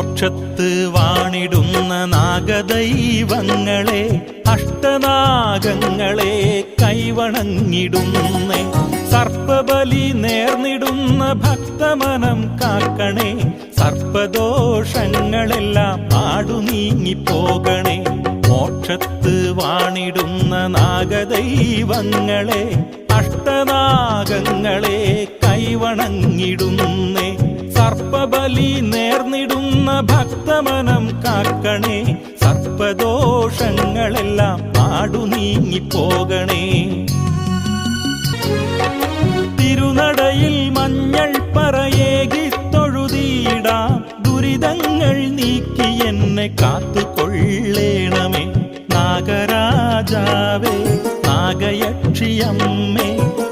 മോക്ഷത്ത് വാണിടുന്ന നാഗദൈവങ്ങളെ അഷ്ടനാഗങ്ങളെ കൈവണങ്ങിടുന്നേ. സർപ്പബലി നേർന്നിടുന്ന ഭക്തമനം കാക്കണേ. സർപ്പദോഷങ്ങളെല്ലാം പാടുനീങ്ങിപ്പോകണേ മോക്ഷത്ത് വാണിടുന്ന നാഗദൈവങ്ങളെ അഷ്ടനാഗങ്ങളെ കൈവണങ്ങിടുന്നേ. സർപ്പബലി നേർന്നിടുന്ന ഭക്തമനം കാക്കണേ. സർപ്പദോഷങ്ങളെല്ലാം പാടു നീങ്ങിപ്പോകണേ തിരുനടയിൽ മഞ്ഞൾ പറയേകി തൊഴുതിയിടാം. ദുരിതങ്ങൾ നീക്കി എന്നെ കാത്തുകൊള്ളേണമേ. നാഗരാജാവേ നാഗയക്ഷിയമ്മേ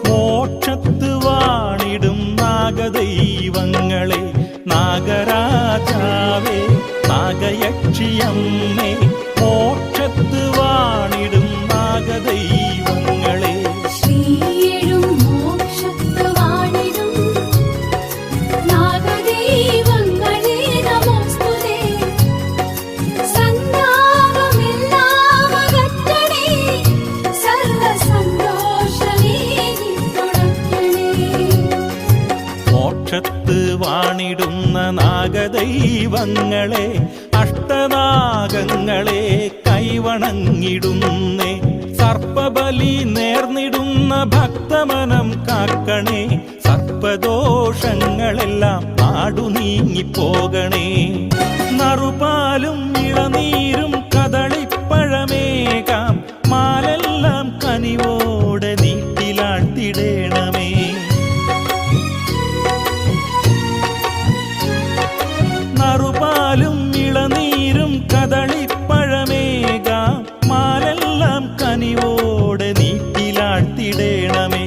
മോക്ഷത്ത് വാണിടും നാഗദൈവങ്ങളെ. നാഗരാജാവേ നാഗയക്ഷിയമ്മേ മോക്ഷത്ത് വാണിടും നാഗദൈവങ്ങളെ വാണിടുന്ന നാഗദൈവങ്ങളെ അഷ്ടനാഗങ്ങളെ കൈവണങ്ങിടുന്നേ. സർപ്പബലി നേർന്നിടുന്ന ഭക്തമനം കാക്കണേ. സർപ്പദോഷങ്ങളെല്ലാം നാടു നീങ്ങിപ്പോകണേ നറുപാലും ഇളനീരും കനിവോടെ നീട്ടിലാട്ടിടേണമേ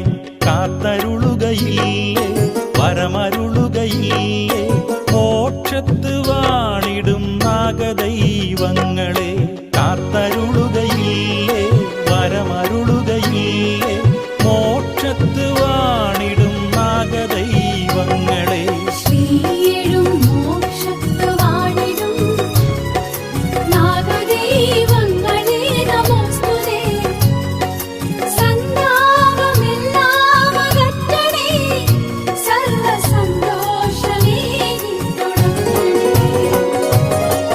കാത്തരുളുകയില്ലേ വരമരുളുകയില്ലേ.